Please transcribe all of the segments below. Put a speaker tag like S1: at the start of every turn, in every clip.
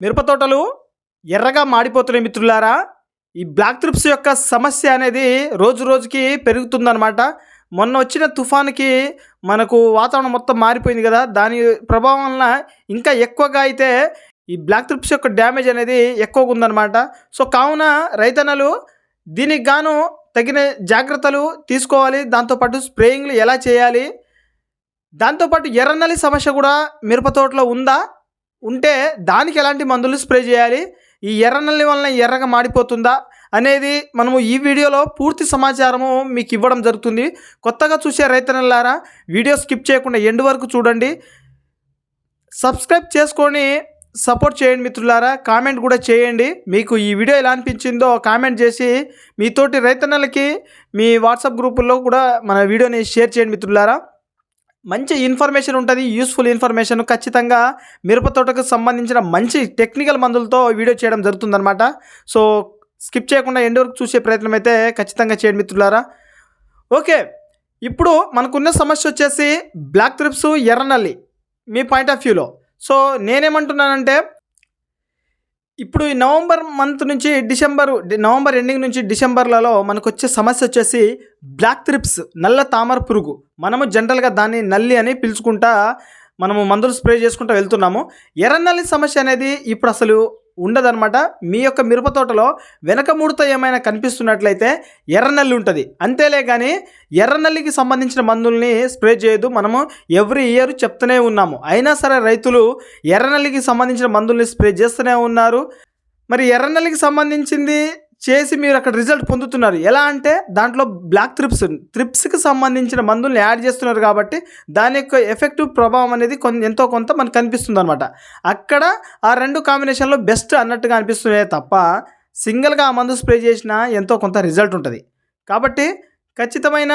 S1: మిరప తోటలు ఎర్రగా మాడిపోతున్నాయి మిత్రులారా ఈ బ్లాక్ త్రిప్స్ యొక్క సమస్య అనేది రోజు రోజుకి పెరుగుతుందనమాట మొన్న వచ్చిన తుఫాన్కి మనకు వాతావరణం మొత్తం మారిపోయింది కదా దాని ప్రభావం వలన ఇంకా ఎక్కువగా అయితే ఈ బ్లాక్ త్రిప్స్ యొక్క డ్యామేజ్ అనేది ఎక్కువగా ఉందన్నమాట. సో కావున రైతన్నలు దీనికి గాను తగిన జాగ్రత్తలు తీసుకోవాలి. దాంతోపాటు స్ప్రేయింగ్లు ఎలా చేయాలి? దాంతోపాటు ఎర్రనల్లి సమస్య కూడా మిరప తోటలో ఉందా? ఉంటే దానికి ఎలాంటి మందులు స్ప్రే చేయాలి? ఈ ఎర్రనల్లి వలన ఎర్రగా మాడిపోతుందా? అనేది మనము ఈ వీడియోలో పూర్తి సమాచారము మీకు ఇవ్వడం జరుగుతుంది. కొత్తగా చూసే రైతన్నలారా వీడియో స్కిప్ చేయకుండా ఎండ్ వరకు చూడండి. సబ్స్క్రైబ్ చేసుకొని సపోర్ట్ చేయండి మిత్రులారా కామెంట్ కూడా చేయండి. మీకు ఈ వీడియో ఎలా అనిపించిందో కామెంట్ చేసి మీతోటి రైతన్నలకి మీ వాట్సాప్ గ్రూపుల్లో కూడా మన వీడియోని షేర్ చేయండి మిత్రులారా. మంచి ఇన్ఫర్మేషన్ ఉంటుంది యూస్ఫుల్ ఇన్ఫర్మేషన్. ఖచ్చితంగా మిరప తోటకు సంబంధించిన మంచి టెక్నికల్ మందులతో వీడియో చేయడం జరుగుతుందనమాట సో స్కిప్ చేయకుండా ఎండ్ వరకు చూసే ప్రయత్నం అయితే ఖచ్చితంగా చేయండి మిత్రులారా. ఓకే ఇప్పుడు మనకున్న సమస్య వచ్చేసి బ్లాక్ త్రిప్స్ ఎర్రనల్లి మీ పాయింట్ ఆఫ్ వ్యూలో. సో నేనేమంటున్నానంటే ఇప్పుడు ఈ నవంబర్ మంత్ నుంచి డిసెంబర్ నవంబర్ ఎండింగ్ నుంచి డిసెంబర్లలో మనకు వచ్చే సమస్య వచ్చేసి బ్లాక్ త్రిప్స్ నల్ల తామర పురుగు. మనము జనరల్గా దాన్ని నల్లి అని పిలుచుకుంటా మనము మందులు స్ప్రే చేసుకుంటూ వెళ్తున్నాము. ఎర్రనల్లి సమస్య అనేది ఇప్పుడు అసలు ఉండదన్నమాట. మీ యొక్క మిరప తోటలో వెనక ముడత ఏమైనా కనిపిస్తున్నట్లయితే ఎర్రనల్లి ఉంటుంది. అంతేలే కానీ ఎర్రనల్లికి సంబంధించిన మందుల్ని స్ప్రే చేయదు మనము ఎవ్రీ ఇయర్ చెప్తూనే ఉన్నాము. అయినా సరే రైతులు ఎర్రనల్లికి సంబంధించిన మందుల్ని స్ప్రే చేస్తూనే ఉన్నారు. మరి ఎర్రనల్లికి సంబంధించింది చేసి మీరు అక్కడ రిజల్ట్ పొందుతున్నారు. ఎలా అంటే దాంట్లో బ్లాక్ త్రిప్స్ త్రిప్స్కి సంబంధించిన మందుల్ని యాడ్ చేస్తున్నారు కాబట్టి దాని యొక్క ఎఫెక్టివ్ ప్రభావం అనేది కొంత ఎంతో కొంత మనకు కనిపిస్తుంది అనమాట అక్కడ ఆ రెండు కాంబినేషన్లో బెస్ట్ అన్నట్టుగా అనిపిస్తున్నాయి తప్ప సింగిల్గా ఆ మందు స్ప్రే చేసినా ఎంతో కొంత రిజల్ట్ ఉంటుంది. కాబట్టి ఖచ్చితమైన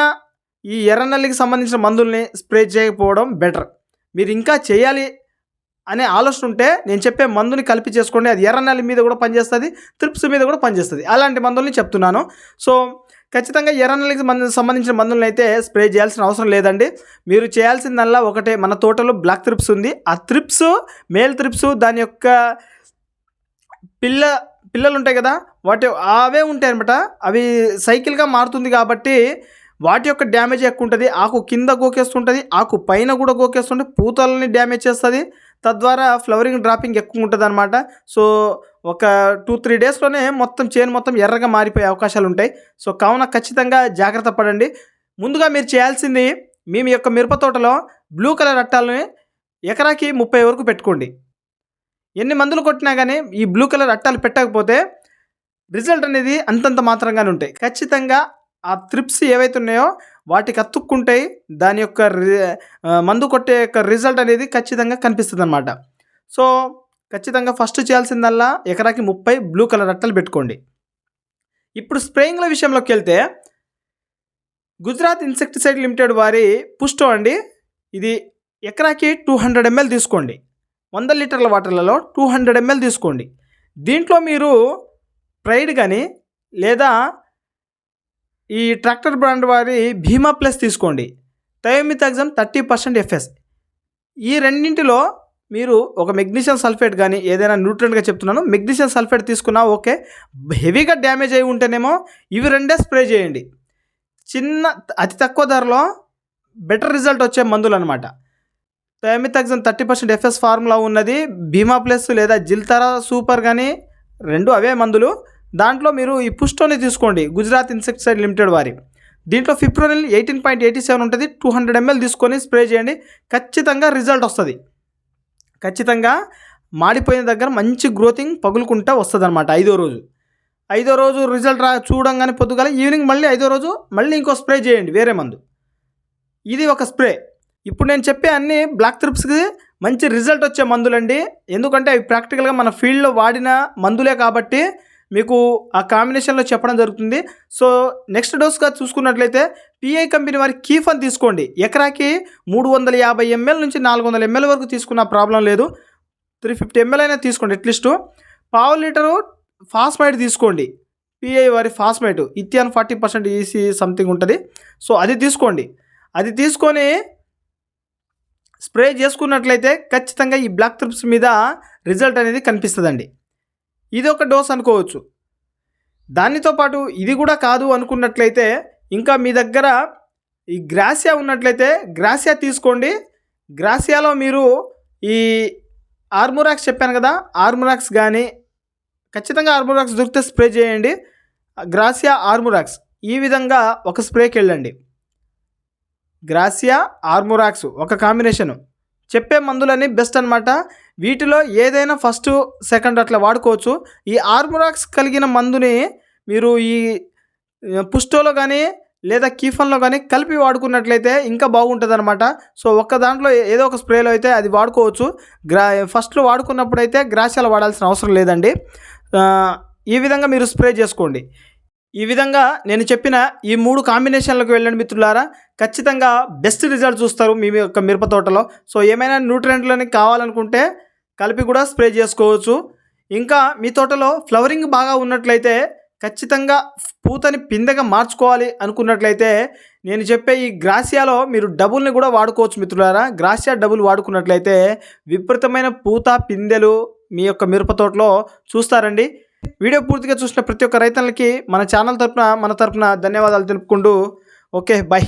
S1: ఈ ఎర్రనల్లికి సంబంధించిన మందుల్ని స్ప్రే చేయకపోవడం బెటర్. మీరు ఇంకా చేయాలి అనే ఆలోచన ఉంటే నేను చెప్పే మందుని కలిపి చేసుకోండి. అది ఎర్రనల్లి మీద కూడా పనిచేస్తుంది త్రిప్స్ మీద కూడా పనిచేస్తుంది. అలాంటి మందుల్ని చెప్తున్నాను. సో ఖచ్చితంగా ఎర్రనల్లికి మందు సంబంధించిన మందులను అయితే స్ప్రే చేయాల్సిన అవసరం లేదండి. మీరు చేయాల్సిందల్లా ఒకటే మన తోటలో బ్లాక్ త్రిప్స్ ఉంది. ఆ త్రిప్స్ మేల్ త్రిప్స్ దాని యొక్క పిల్ల పిల్లలు ఉంటాయి కదా వాటి అవే ఉంటాయి అనమాట అవి సైకిల్గా మారుతుంది కాబట్టి వాటి యొక్క డ్యామేజ్ ఎక్కువ ఉంటుంది. ఆకు కింద గోకేస్తుంటుంది ఆకు పైన కూడా గోకేస్తుంటే పూతలని డ్యామేజ్ చేస్తుంది. తద్వారా ఫ్లవరింగ్ డ్రాపింగ్ ఎక్కువ ఉంటుంది అనమాట సో ఒక టూ త్రీ డేస్లోనే మొత్తం చేను మొత్తం ఎర్రగా మారిపోయే అవకాశాలు ఉంటాయి. సో కావున ఖచ్చితంగా జాగ్రత్త పడండి. ముందుగా మీరు చేయాల్సింది మీ యొక్క మిరప తోటలో బ్లూ కలర్ అట్టాలని ఎకరాకి ముప్పై వరకు పెట్టుకోండి. ఎన్ని మందులు కొట్టినా కానీ ఈ బ్లూ కలర్ అట్టాలు పెట్టకపోతే రిజల్ట్ అనేది అంతంత మాత్రంగానే ఉంటాయి. ఖచ్చితంగా ఆ త్రిప్స్ ఏవైతే ఉన్నాయో వాటికి అతుక్కుంటాయి దాని యొక్క రి- మందు కొట్టే యొక్క రిజల్ట్ అనేది ఖచ్చితంగా కనిపిస్తుంది అనమాట సో ఖచ్చితంగా ఫస్ట్ చేయాల్సిందల్లా ఎకరాకి ముప్పై బ్లూ కలర్ అట్టలు పెట్టుకోండి. ఇప్పుడు స్ప్రేయింగ్ల విషయంలోకి వెళ్తే గుజరాత్ ఇన్సెక్టిసైడ్ లిమిటెడ్ వారి పుష్టో అండి ఇది ఎకరాకి టూ హండ్రెడ్ ఎంఎల్ తీసుకోండి. వంద లీటర్ల వాటర్లలో టూ హండ్రెడ్ ఎంఎల్ తీసుకోండి. దీంట్లో మీరు ప్రైడ్ కానీ లేదా ఈ ట్రాక్టర్ బ్రాండ్ వారి భీమా ప్లస్ తీసుకోండి. Thiamethoxam thirty percent FS. ఈ రెండింటిలో మీరు ఒక మెగ్నీషియం సల్ఫేట్ కానీ ఏదైనా న్యూట్రెంట్గా చెప్తున్నాను మెగ్నీషియం సల్ఫేట్ తీసుకున్నా ఓకే. హెవీగా డ్యామేజ్ అయి ఉంటేనేమో ఇవి రెండే స్ప్రే చేయండి. చిన్న అతి తక్కువ ధరలో బెటర్ రిజల్ట్ వచ్చే మందులు అనమాట thiamethoxam thirty percent FS formula ఉన్నది. భీమా ప్లస్ లేదా జిల్తారా సూపర్ కానీ రెండు అవే మందులు. దాంట్లో మీరు ఈ పుష్టోని తీసుకోండి గుజరాత్ ఇన్సెక్టిసైడ్ లిమిటెడ్ వారి. దీంట్లో fipronil eighteen point eighty seven ఉంటుంది టూ హండ్రెడ్ ఎంఎల్ తీసుకొని స్ప్రే చేయండి ఖచ్చితంగా రిజల్ట్ వస్తుంది. ఖచ్చితంగా మాడిపోయిన దగ్గర మంచి గ్రోతింగ్ పగులుకుంటా వస్తుంది అనమాట ఐదో రోజు. ఐదో రోజు రిజల్ట్ రా చూడంగానే పొద్దుగాల ఈవినింగ్ మళ్ళీ ఐదో రోజు మళ్ళీ ఇంకో స్ప్రే చేయండి వేరే మందు. ఇది ఒక స్ప్రే. ఇప్పుడు నేను చెప్పే అన్ని బ్లాక్ త్రిప్స్కి మంచి రిజల్ట్ వచ్చే మందులండి. ఎందుకంటే అవి ప్రాక్టికల్గా మన ఫీల్డ్లో వాడిన మందులే కాబట్టి మీకు ఆ కాంబినేషన్లో చెప్పడం జరుగుతుంది. సో నెక్స్ట్ డోస్గా చూసుకున్నట్లయితే పిఐ కంపెనీ వారి కీఫన్ తీసుకోండి. ఎకరాకి మూడు వందల యాభై ఎంఎల్ నుంచి నాలుగు వందల ఎంఎల్ వరకు తీసుకున్న ప్రాబ్లం లేదు. త్రీ ఫిఫ్టీ ఎంఎల్ అయినా తీసుకోండి అట్లీస్ట్ పావు లీటరు ఫాస్మైట్ తీసుకోండి. పిఐ వారి Phosmite ethion forty percent EC something ఉంటుంది. సో అది తీసుకోండి. అది తీసుకొని స్ప్రే చేసుకున్నట్లయితే ఖచ్చితంగా ఈ బ్లాక్ త్రిప్స్ మీద రిజల్ట్ అనేది కనిపిస్తుందండి. ఇది ఒక డోస్ అనుకోవచ్చు. దానితో పాటు ఇది కూడా కాదు అనుకున్నట్లయితే ఇంకా మీ దగ్గర ఈ గ్రాసియా ఉన్నట్లయితే గ్రాసియా తీసుకోండి. గ్రాసియాలో మీరు ఈ ఆర్మోరాక్స్ చెప్పాను కదా ఆర్మోరాక్స్ కానీ ఖచ్చితంగా ఆర్మోరాక్స్ దొరికితే స్ప్రే చేయండి. గ్రాసియా ఆర్మోరాక్స్ ఈ విధంగా ఒక స్ప్రేకి వెళ్ళండి. గ్రాసియా ఆర్మోరాక్స్ ఒక కాంబినేషను. చెప్పే మందులని బెస్ట్ అనమాట వీటిలో ఏదైనా ఫస్ట్ సెకండ్ అట్లా వాడుకోవచ్చు. ఈ ఆర్మోరాక్స్ కలిగిన మందుని మీరు ఈ పుస్టోలో కానీ లేదా కీఫన్లో కానీ కలిపి వాడుకున్నట్లయితే ఇంకా బాగుంటుంది అనమాట సో ఒక్క దాంట్లో ఏదో ఒక స్ప్రేలో అయితే అది వాడుకోవచ్చు. గ్రా ఫస్ట్లో వాడుకున్నప్పుడు అయితే గ్రాసాలు వాడాల్సిన అవసరం లేదండి. ఈ విధంగా మీరు స్ప్రే చేసుకోండి. ఈ విధంగా నేను చెప్పిన ఈ మూడు కాంబినేషన్లకు వెళ్ళండి మిత్రులారా. ఖచ్చితంగా బెస్ట్ రిజల్ట్ చూస్తారు మీ యొక్క మిరప తోటలో. సో ఏమైనా న్యూట్రెంట్లని కావాలనుకుంటే కలిపి కూడా స్ప్రే చేసుకోవచ్చు. ఇంకా మీ తోటలో ఫ్లవరింగ్ బాగా ఉన్నట్లయితే ఖచ్చితంగా పూతని పిందెగా మార్చుకోవాలి అనుకున్నట్లయితే నేను చెప్పే ఈ గ్రాసియాలో మీరు డబుల్ని కూడా వాడుకోవచ్చు మిత్రులారా. గ్రాసియా డబుల్ వాడుకున్నట్లయితే విపరీతమైన పూత పిందెలు మీ యొక్క మిరప తోటలో చూస్తారండి. వీడియో పూర్తిగా చూసిన ప్రతి ఒక్క రైతులకి మన ఛానల్ తరపున మన తరపున ధన్యవాదాలు తెలుపుకుంటూ ఓకే బాయ్